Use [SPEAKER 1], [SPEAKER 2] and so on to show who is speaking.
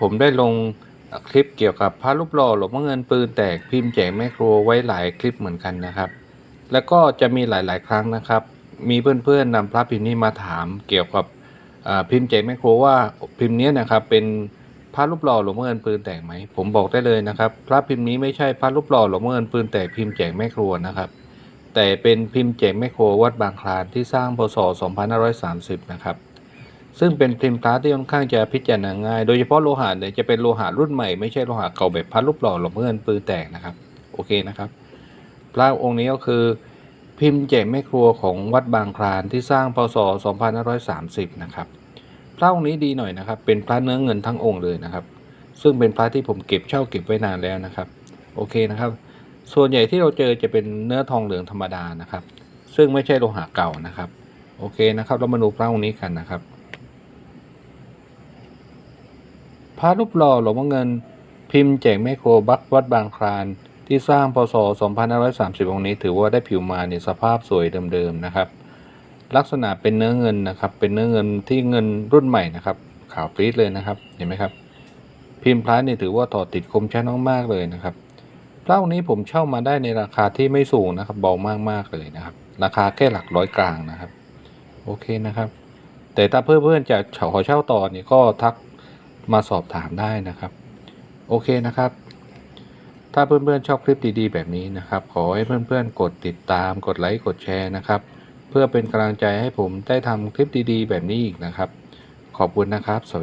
[SPEAKER 1] ผมได้ลงคลิปเกี่ยวกับพระรูปหล่อหลวงพ่อเงินปืนแตกพิมพ์แจกแม่ครัวไว้หลายคลิปเหมือนกันนะครับ แล้วก็จะมีหลาย ๆ ครั้งนะครับ มีเพื่อนๆนำพระพิมพ์นี้มาถามเกี่ยวกับพิมพ์แจกแม่ครัวว่าพิมพ์เนี้ยนะครับเป็นพระรูปหล่อหลวงพ่อเงินปืนแตกไหมผมบอกได้เลยนะครับ พระพิมพ์นี้ไม่ใช่พระรูปหล่อหลวงพ่อเงินปืนแตกพิมพ์แจกแม่ครัวนะครับ แต่เป็นพิมพ์แจกแม่ครัววัดบางคลานที่สร้างพศ 2530 นะครับ ซึ่งเป็นพิมพ์พระที่ค่อนข้างจะพิจารณาง่าย โดยเฉพาะโลหะเนี่ยจะเป็นโลหะรุ่นใหม่ไม่ใช่โลหะเก่าแบบพระรูปหล่อหลวงพ่อเงินปืนแตกนะครับ โอเคนะครับ พระองค์นี้ก็คือ พิมพ์แจกแม่ครัวของวัดบางคลานที่สร้างพศ 2530 นะครับ พระองค์นี้ดีหน่อยนะครับ เป็นพระเนื้อเงินทั้งองค์เลยนะครับ ซึ่งเป็นพระที่ผมเก็บเช่าเก็บไว้นานแล้วนะครับ โอเคนะครับ ส่วนใหญ่ที่เราเจอจะเป็นเนื้อทองเหลืองธรรมดานะครับ ซึ่งไม่ใช่โลหะเก่านะครับ โอเคนะครับ เรามาดูพระองค์นี้กันนะครับ พระรูปหล่อหลวงพ่อเงิน พิมพ์แจกแม่โครบักวัดบางคลาน ที่สร้างพศ 2530 องค์นี้ ถือว่าได้ผิวมาในสภาพสวยเดิมๆนะครับ ลักษณะเป็นเนื้อเงินนะครับ เป็นเนื้อเงินที่เงินรุ่นใหม่นะครับขาวปรี๊ดเลยนะครับเห็นไหมครับ พิมพ์พระนี่ถือว่าต่อติดคมชัดมากๆเลยนะครับพระองค์นี้ผมเช่ามาได้ในราคาที่ไม่สูงนะครับเบามากๆเลยนะครับ ราคาแค่หลักร้อยกลางนะครับ โอเคนะครับ แต่ถ้าเพื่อนๆจะขอเช่าต่อเนี่ยก็ทัก มาสอบถามได้นะครับ โอเคนะครับ ถ้าเพื่อนๆชอบคลิปดีๆ แบบนี้นะครับ ขอให้เพื่อนๆ กดติดตามกดไลค์กดแชร์นะครับ เพื่อเป็นกำลังใจให้ผมได้ทำคลิปดีๆ แบบนี้อีกนะครับ ขอบคุณนะครับสวัส